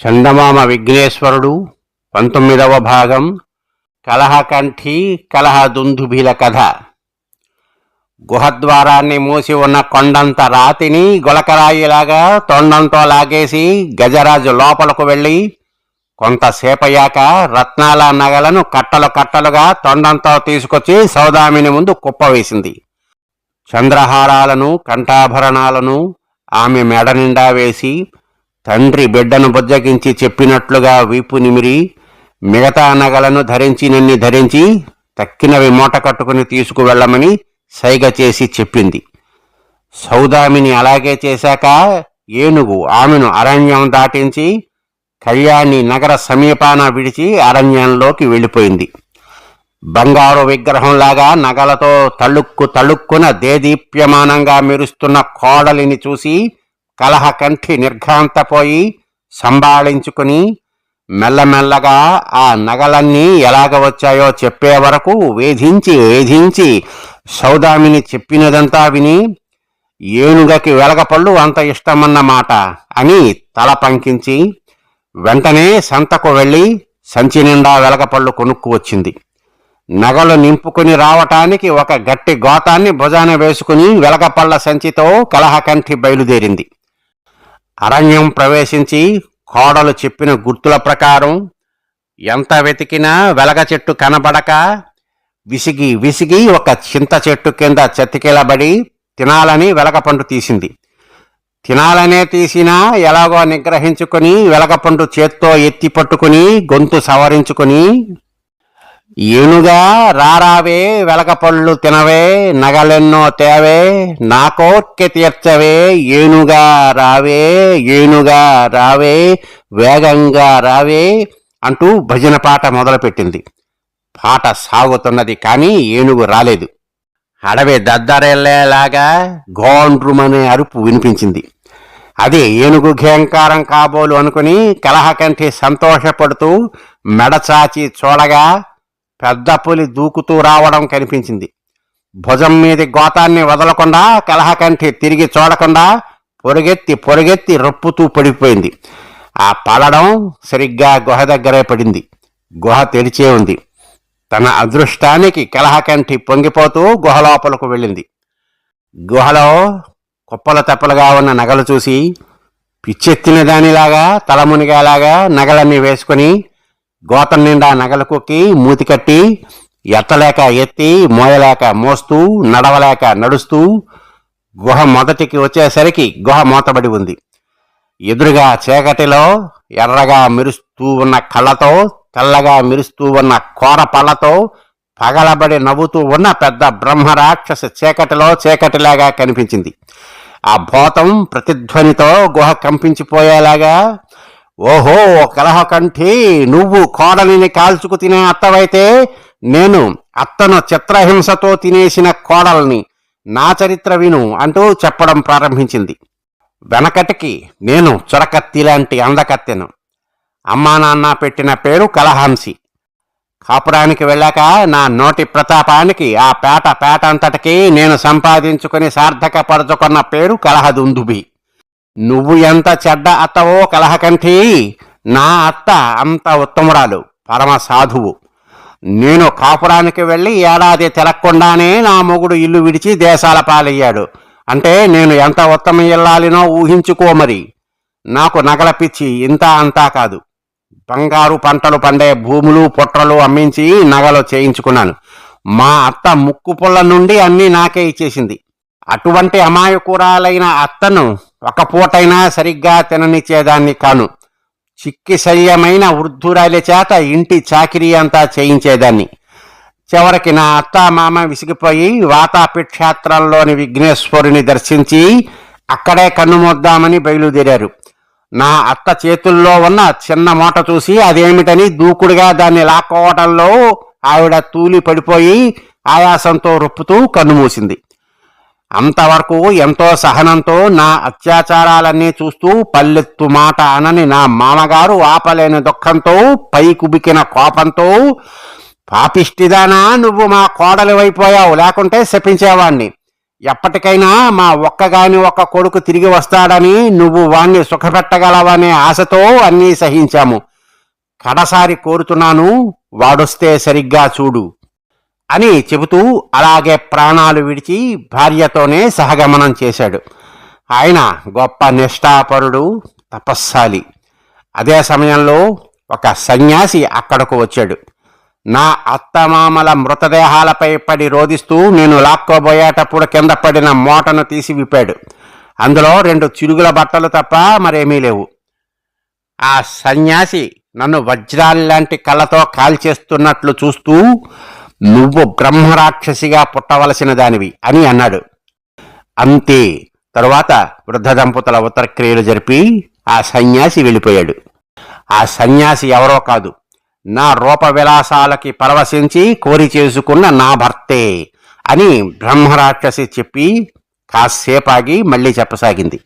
చందమామ విఘ్నేశ్వరుడు పంతొమ్మిదవ భాగం కలహకంఠి కలహదుందుభిల కథ. గుహద్వారాన్ని మూసి ఉన్న కొండంత రాతిని గులకరాయిలాగా తొండంతో లాగేసి గజరాజు లోపలకు వెళ్ళి కొంతసేపయ్యాక రత్నాల నగలను కట్టలు కట్టలుగా తొండంతో తీసుకొచ్చి సౌదామిని ముందు కుప్పవేసింది చంద్రహారాలను కంఠాభరణాలను ఆమె మెడ నిండా వేసి తండ్రి బిడ్డను బుజ్జగించి చెప్పినట్లుగా వీపు నిమిరి మిగతా నగలను ధరించి నన్ని ధరించి తక్కినవి మూట కట్టుకుని తీసుకువెళ్ళమని సైగ చేసి చెప్పింది. సౌదామిని అలాగే చేశాక ఏనుగు ఆమెను అరణ్యం దాటించి కళ్యాణి నగర సమీపాన విడిచి అరణ్యంలోకి వెళ్ళిపోయింది. బంగారు విగ్రహంలాగా నగలతో తళుక్కు తళుక్కున దేదీప్యమానంగా మెరుస్తున్న కోడలిని చూసి కలహకంఠి నిర్ఘాంతపోయి సంభాళించుకుని మెల్లమెల్లగా ఆ నగలన్నీ ఎలాగ వచ్చాయో చెప్పే వరకు వేధించి వేధించి సౌదామిని చెప్పినదంతా విని ఏనుగకి వెలగపళ్ళు అంత ఇష్టమన్నమాట అని తల పంకించి వెంటనే సంతకు వెళ్ళి సంచి నిండా వెలగపళ్ళు కొనుక్కు వచ్చింది. నగలు నింపుకుని రావటానికి ఒక గట్టి గోతాన్ని భుజాన వేసుకుని వెలగపళ్ళ సంచితో కలహకంఠి బయలుదేరింది. అరణ్యం ప్రవేశించి కోడలు చెప్పిన గుర్తుల ప్రకారం ఎంత వెతికినా వెలగ చెట్టు కనబడక విసిగి విసిగి ఒక చింత చెట్టు కింద చెతికిలబడి తినాలని వెలగపండు తీసింది. తినాలనే తీసినా ఎలాగో నిగ్రహించుకుని వెలగపండు చేత్తో ఎత్తి పట్టుకుని గొంతు సవరించుకుని ఏనుగా రారావే వెలగపళ్ళు తినవే నగలెన్నో తేవే నా కోర్కె తీర్చవే ఏనుగా రావే ఏనుగా రావే వేగంగా రావే అంటూ భజన పాట మొదలుపెట్టింది. పాట సాగుతున్నది కానీ ఏనుగు రాలేదు. అడవి దద్దరెల్లేలాగా గోండ్రుమనే అరుపు వినిపించింది. అదే ఏనుగు ఘేంకారం కాబోలు అనుకుని కలహకంఠి సంతోషపడుతూ మెడచాచి చూడగా పెద్ద పులి దూకుతూ రావడం కనిపించింది. భుజం మీది గోతాన్ని వదలకుండా కలహకంఠి తిరిగి చూడకుండా పొరుగెత్తి పొరుగెత్తి రొప్పుతూ పడిపోయింది. ఆ పడడం సరిగ్గా గుహ దగ్గరే పడింది. గుహ తెరిచే ఉంది. తన అదృష్టానికి కలహకంఠి పొంగిపోతూ గుహ లోపలకు వెళ్ళింది. గుహలో కుప్పల తెప్పలుగా ఉన్న నగలు చూసి పిచ్చెత్తిన దానిలాగా తలమునిగేలాగా నగలన్నీ వేసుకుని గోతం నిండా నగలకొక్కి మూతి కట్టి ఎత్తలేక ఎత్తి మోయలేక మోస్తూ నడవలేక నడుస్తూ గుహ మొదటికి వచ్చేసరికి గుహ మూతబడి ఉంది. ఎదురుగా చీకటిలో ఎర్రగా మెరుస్తూ ఉన్న కళ్ళతో తెల్లగా మెరుస్తూ ఉన్న కోర పళ్ళతో పగలబడి నవ్వుతూ ఉన్న పెద్ద బ్రహ్మరాక్షస చీకటిలో చీకటిలాగా కనిపించింది. ఆ భూతం ప్రతిధ్వనితో గుహ కంపించిపోయేలాగా ఓహో కలహకంఠి నువ్వు కోడలిని కాల్చుకు తినే అత్తవైతే నేను అత్తను చిత్రహింసతో తినేసిన కోడల్ని నా చరిత్ర విను అంటూ చెప్పడం ప్రారంభించింది. వెనకటికి నేను చొరకత్తి లాంటి అందకత్తెను. అమ్మా నాన్న పెట్టిన పేరు కలహంసి కాపురానికి వెళ్ళాక నా నోటి ప్రతాపానికి ఆ పేట పేట అంతటికి నేను సంపాదించుకుని సార్థకపరచుకున్న పేరు కలహదుందుబి నువ్వు ఎంత చెడ్డ అత్తవో కలహకంఠి నా అత్త అంత ఉత్తమురాలు పరమ సాధువు. నేను కాపురానికి వెళ్ళి ఏడాది తిరగకుండానే నా మొగుడు ఇల్లు విడిచి దేశాల పాలయ్యాడు. అంటే నేను ఎంత ఉత్తమ ఇల్లాలినో ఊహించుకో మరి. నాకు నగల పిచ్చి ఇంత అంతా కాదు. బంగారు పంటలు పండే భూములు పొట్రలు అమ్మించి నగలు చేయించుకున్నాను. మా అత్త ముక్కు పుల్ల నుండి అన్నీ నాకే ఇచ్చేసింది. అటువంటి అమాయకురాలైన అత్తను ఒక పూటైనా సరిగ్గా తిననిచ్చేదాన్ని కాను. చిక్కిశల్యమైన వృద్ధురాలి చేత ఇంటి చాకిరీ అంతా చేయించేదాన్ని. చివరికి నా అత్త మామ విసిగిపోయి వాతాపిక్షేత్రంలోని విఘ్నేశ్వరుని దర్శించి అక్కడే కన్నుమొద్దామని బయలుదేరారు. నా అత్త చేతుల్లో ఉన్న చిన్న మూట చూసి అదేమిటని దూకుడుగా దాన్ని లాక్కోవటంలో ఆవిడ తూలి పడిపోయి ఆయాసంతో రొప్పుతూ కన్నుమూసింది. అంతవరకు ఎంతో సహనంతో నా అత్యాచారాలన్నీ చూస్తూ పల్లెత్తు మాట అనని నా మామగారు ఆపలేని దుఃఖంతో పైకుబికిన కోపంతో పాపిష్టిదానా నువ్వు మా కోడలివైపోయావు లేకుంటే శపించేవాణ్ణి. ఎప్పటికైనా మా ఒక్కగాని ఒక్క కొడుకు తిరిగి వస్తాడని నువ్వు వాణ్ణి సుఖపెట్టగలవనే ఆశతో అన్నీ సహించాము. కడసారి కోరుతున్నాను వాడొస్తే సరిగ్గా చూడు. అని చెబుతూ అలాగే ప్రాణాలు విడిచి భార్యతోనే సహగమనం చేశాడు. ఆయన గొప్ప నిష్ఠాపరుడు తపస్సాలి అదే సమయంలో ఒక సన్యాసి అక్కడకు వచ్చాడు. నా అత్తమామల మృతదేహాలపై పడి రోధిస్తూ నేను లాక్కోబోయేటప్పుడు కింద పడిన మూటను తీసి విప్పాడు. అందులో రెండు చిరుగుల బట్టలు తప్ప మరేమీ లేవు. ఆ సన్యాసి నన్ను వజ్రాల్లాంటి కళ్ళతో కాల్చేస్తున్నట్లు చూస్తూ నువ్వు బ్రహ్మరాక్షసిగా పుట్టవలసిన దానివి అని అన్నాడు. అంతే. తరువాత వృద్ధ దంపతుల ఉత్తరక్రియలు జరిపి ఆ సన్యాసి వెళ్ళిపోయాడు. ఆ సన్యాసి ఎవరో కాదు. నా రూప విలాసాలకి పరవశించి కోరి చేసుకున్న నా భర్తే అని బ్రహ్మరాక్షసి చెప్పి కాసేపాగి మళ్ళీ చెప్పసాగింది.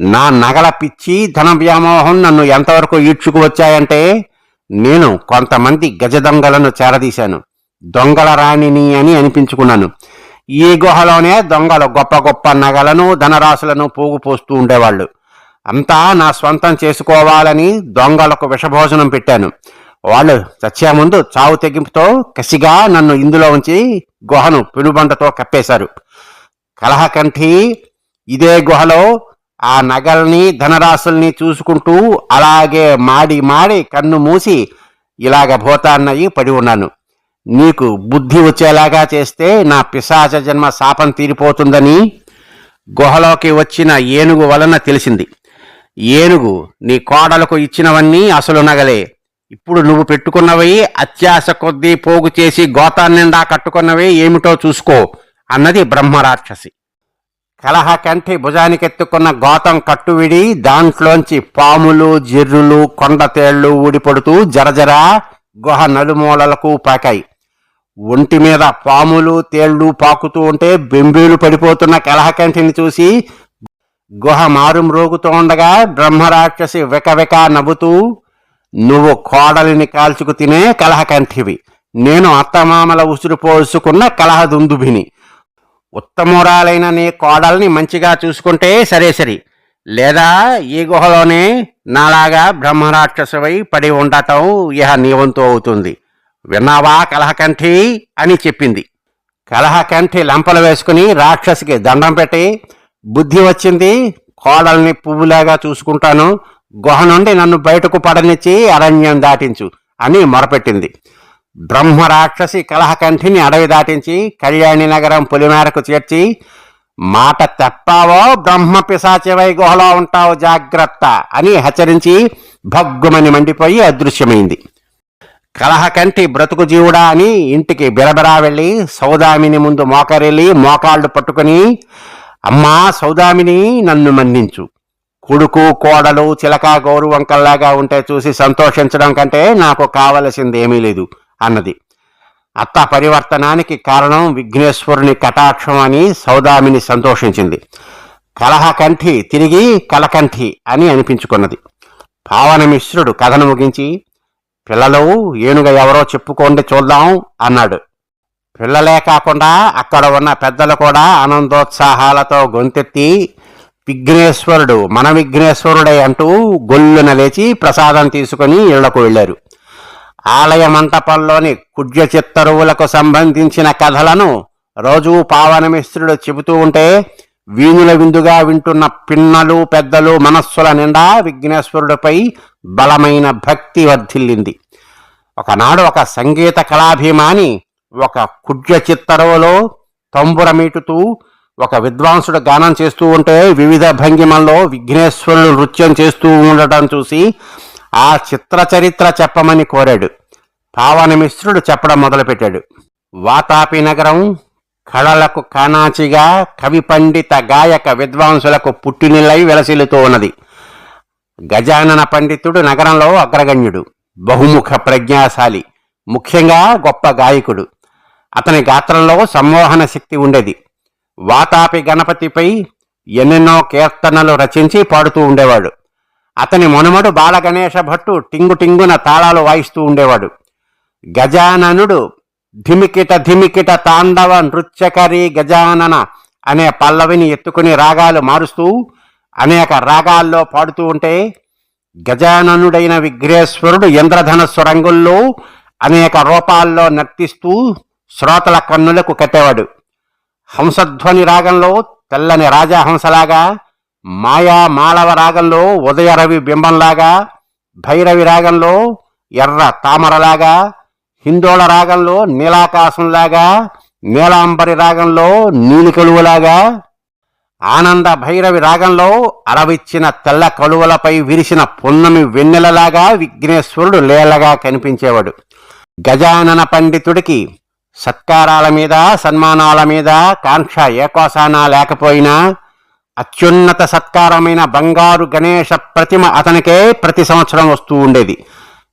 నా నగల పిచ్చి ధన వ్యామోహం నన్ను ఎంతవరకు ఈడ్చుకు వచ్చాయంటే నేను కొంతమంది గజ దొంగలను చేరదీశాను. దొంగల రాణిని అని అనిపించుకున్నాను. ఈ గుహలోనే దొంగలు గొప్ప గొప్ప నగలను ధనరాశులను పోగు పోస్తూ ఉండేవాళ్ళు. అంతా నా స్వంతం చేసుకోవాలని దొంగలకు విషభోజనం పెట్టాను. వాళ్ళు చచ్చే ముందు చావు తెగింపుతో కసిగా నన్ను ఇందులో ఉంచి గుహను పెనుబండతో కప్పేశారు. కలహకంఠి ఇదే గుహలో ఆ నగల్ని ధనరాశుల్ని చూసుకుంటూ అలాగే మాడి మాడి కన్ను మూసి ఇలాగ భూతాన్నయ్యి పడి ఉన్నాను. నీకు బుద్ధి వచ్చేలాగా చేస్తే నా పిశాచ జన్మ శాపం తీరిపోతుందని గుహలోకి వచ్చిన ఏనుగు వలన తెలిసింది. ఏనుగు నీ కోడలకు ఇచ్చినవన్నీ అసలు నగలే. ఇప్పుడు నువ్వు పెట్టుకున్నవి అత్యాశ కొద్దీ పోగు చేసి గోతాన్నిండా కట్టుకున్నవి ఏమిటో చూసుకో అన్నది బ్రహ్మరాక్షసి. కలహ కంటి భుజానికెత్తుకున్న గోతం కట్టువిడి దాంట్లోంచి పాములు జిర్రులు కొండతేళ్ళు ఊడిపడుతూ జరజర గుహ నలుమూలలకు పాకాయి. ఒంటి మీద పాములు తేళ్ళు పాకుతూ ఉంటే బెంబేలు పడిపోతున్న కలహకంఠిని చూసి గుహ మారుమ్రోగుతూ ఉండగా బ్రహ్మరాక్షసి వెకవెక నవ్వుతూ నువ్వు కోడలిని కాల్చుకు తినే కలహకంఠివి నేను అత్తమామల ఉసురు పోసుకున్న కలహదుందుభిని ఉత్తమురాలైన నీ కోడల్ని మంచిగా చూసుకుంటే సరే సరి. లేదా ఈ గుహలోనే నాలాగా బ్రహ్మరాక్షసువై పడి ఉండటం ఇహ నీవంతు అవుతుంది. విన్నావా కలహకంఠి? అని చెప్పింది. కలహకంఠి లంపలు వేసుకుని రాక్షసికి దండం పెట్టి బుద్ధి వచ్చింది కోడల్ని పువ్వులాగా చూసుకుంటాను. గుహ నుండి నన్ను బయటకు పడనిచ్చి అరణ్యం దాటించు అని మొరపెట్టింది. బ్రహ్మ రాక్షసి కలహకంఠిని అడవి దాటించి కళ్యాణి నగరం పులిమేరకు చేర్చి మాట తప్పావో బ్రహ్మ పిశాచివై గుహలో ఉంటావు జాగ్రత్త అని హెచ్చరించి భగ్గుమని మండిపోయి అదృశ్యమైంది. కలహకంటి బ్రతుకు జీవుడా అని ఇంటికి బిరబిరా వెళ్ళి సౌదామిని ముందు మోకరెళ్ళి మోకాళ్ళు పట్టుకుని అమ్మా సౌదామిని నన్ను మన్నించు. కొడుకు కోడలు చిలక గౌరవంకల్లాగా ఉంటే చూసి సంతోషించడం కంటే నాకు కావలసింది ఏమీ లేదు అన్నది. అత్త పరివర్తనానికి కారణం విఘ్నేశ్వరుని కటాక్షం అని సౌదామిని సంతోషించింది. కలహకంఠి తిరిగి కలకంఠి అని అనిపించుకున్నది. పావనమిశ్రుడు కథను ముగించి పిల్లలు ఏనుగ ఎవరో చెప్పుకోండి చూద్దాం అన్నాడు. పిల్లలే కాకుండా అక్కడ ఉన్న పెద్దలు కూడా ఆనందోత్సాహాలతో గొంతెత్తి విఘ్నేశ్వరుడు మన విఘ్నేశ్వరుడే అంటూ గొల్లున లేచి ప్రసాదం తీసుకుని ఇళ్ళకు వెళ్ళారు. ఆలయ మంటపంలోని కుడ్య చిత్తరువులకు సంబంధించిన కథలను రోజూ పావనమిశ్రుడు చెబుతూ ఉంటే వీణుల విందుగా వింటున్న పిన్నలు పెద్దలు మనస్సుల నిండా విఘ్నేశ్వరుడిపై బలమైన భక్తి వర్ధిల్లింది. ఒకనాడు ఒక సంగీత కళాభిమాని ఒక కుడ్య చిత్తరువులో తంబురమీటుతూ ఒక విద్వాంసుడు గానం చేస్తూ ఉంటే వివిధ భంగిమల్లో విఘ్నేశ్వరుడు నృత్యం చేస్తూ ఉండటం చూసి ఆ చిత్ర చరిత్ర చెప్పమని కోరాడు. పావనమిశ్రుడు చెప్పడం మొదలుపెట్టాడు. వాతాపి నగరం కళలకు కానాచిగా కవి పండిత గాయక విద్వాంసులకు పుట్టినిల్లై వెలసిల్లుతూ ఉన్నది. గజానన పండితుడు నగరంలో అగ్రగణ్యుడు బహుముఖ ప్రజ్ఞాశాలి ముఖ్యంగా గొప్ప గాయకుడు. అతని గాత్రంలో సంవోహన శక్తి ఉండేది. వాతాపి గణపతిపై ఎన్నెన్నో కీర్తనలు రచించి పాడుతూ ఉండేవాడు. అతని మొనమడు బాలగణేశ భట్టు టింగు టింగున తాళాలు వాయిస్తూ ఉండేవాడు. గజాననుడు ధిమికిట ధిమికిట తాండవ నృత్యకరి గజానన అనే పల్లవిని ఎత్తుకుని రాగాలు మారుస్తూ అనేక రాగాల్లో పాడుతూ ఉంటే గజాననుడైన విఘ్నేశ్వరుడు ఇంద్రధనస్సు రంగుల్లో అనేక రూపాల్లో నర్తిస్తూ శ్రోతల కన్నులకు కట్టేవాడు. హంసధ్వని రాగంలో తెల్లని రాజాహంసలాగా మాయా మాళవ రాగంలో ఉదయరవి బింబంలాగా భైరవి రాగంలో ఎర్ర తామరలాగా హిందోళ రాగంలో నీలాకాశంలాగా నీలాంబరి రాగంలో నీలి కలువలాగా ఆనంద భైరవి రాగంలో అరవిచ్చిన తెల్ల కలువలపై విరిసిన పున్నమి వెన్నెలలాగా విఘ్నేశ్వరుడు లేలగా కనిపించేవాడు. గజానన పండితుడికి సత్కారాల మీద సన్మానాల మీద కాంక్ష ఏకోసానా లేకపోయినా అత్యున్నత సత్కారమైన బంగారు గణేష ప్రతిమ అతనికే ప్రతి సంవత్సరం వస్తూ ఉండేది.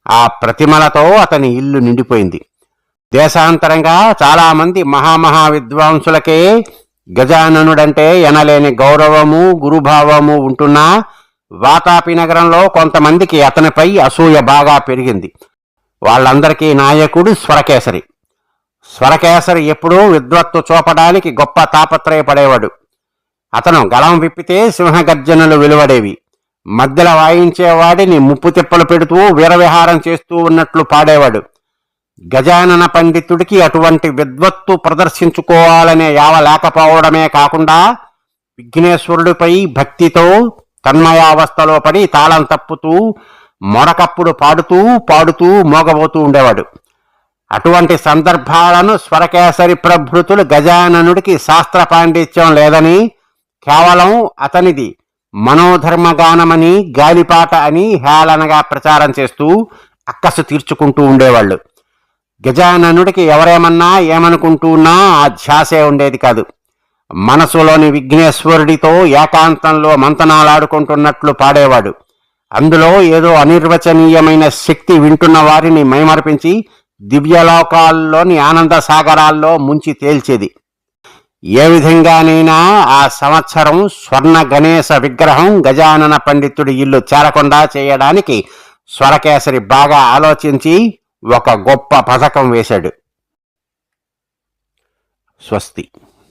ఆ ప్రతిమలతో అతని ఇల్లు నిండిపోయింది. దేశాంతరంగా చాలామంది మహామహా విద్వాంసులకే గజాననుడంటే ఎనలేని గౌరవము గురుభావము ఉంటున్నా వాతాపి నగరంలో కొంతమందికి అతనిపై అసూయ బాగా పెరిగింది. వాళ్ళందరికీ నాయకుడు స్వరకేసరి. స్వరకేసరి ఎప్పుడూ విద్వత్తు చూపడానికి గొప్ప తాపత్రయపడేవాడు. అతను గలం విప్పితే సింహగర్జనలు వెలువడేవి. మధ్యలో వాయించేవాడిని ముప్పు తిప్పలు పెడుతూ వీరవిహారం చేస్తూ ఉన్నట్లు పాడేవాడు. గజానన పండితుడికి అటువంటి విద్వత్తు ప్రదర్శించుకోవాలనే యావ లేకపోవడమే కాకుండా విఘ్నేశ్వరుడిపై భక్తితో తన్మయావస్థలో పడి తాళం తప్పుతూ మొరకప్పుడు పాడుతూ పాడుతూ మోగబోతూ ఉండేవాడు. అటువంటి సందర్భాలను స్వరకేసరి ప్రభృతులు గజాననుడికి శాస్త్ర పాండిత్యం లేదని కేవలం అతనిది మనోధర్మగానమని గాలిపాట అని హేళనగా ప్రచారం చేస్తూ అక్కసు తీర్చుకుంటూ ఉండేవాళ్ళు. గజాననుడికి ఎవరేమన్నా ఏమనుకుంటున్నా ఆ ధ్యాసే ఉండేది కాదు. మనసులోని విఘ్నేశ్వరుడితో ఏకాంతంలో మంతనాలాడుకుంటున్నట్లు పాడేవాడు. అందులో ఏదో అనిర్వచనీయమైన శక్తి వింటున్న వారిని మైమర్పించి దివ్యలోకాల్లోని ఆనంద సాగరాల్లో ముంచి తేల్చేది. ఏ విధంగానైనా ఆ సంవత్సరం స్వర్ణ గణేశ విగ్రహం గజానన పండితుడి ఇల్లు చేరకుండా చేయడానికి స్వరకేసరి బాగా ఆలోచించి ఒక గొప్ప పథకం వేశాడు. స్వస్తి.